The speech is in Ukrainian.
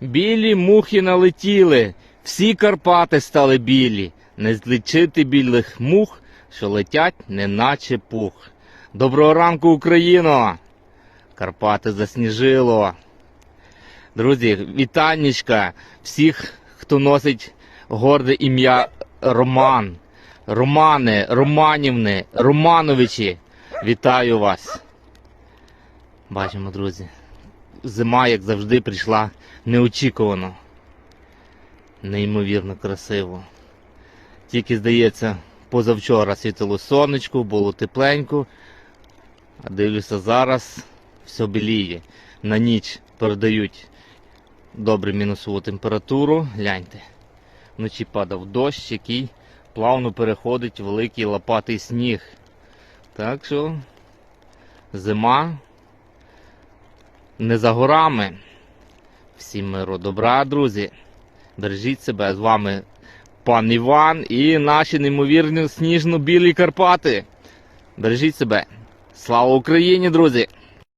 Білі мухи налетіли, всі Карпати стали білі, не злічити білих мух, що летять, неначе пух. Доброго ранку, Україно! Карпати засніжило. Друзі, вітаннячка всіх, хто носить горде ім'я Роман. Романе, Романівни, Романовичі. Вітаю вас. Бачимо, друзі. Зима, як завжди, прийшла неочікувано. Неймовірно красиво. Тільки, здається, позавчора світило сонечко, було тепленько. А дивлюся, зараз все біліє. На ніч передають добре мінусову температуру. Гляньте. Вночі падав дощ, який плавно переходить в великий лопатий сніг. Так що зима не за горами. Всім миру добра, друзі. Бережіть себе з вами пан Іван і наші неймовірні сніжно-білі Карпати. Бережіть себе. Слава Україні, друзі!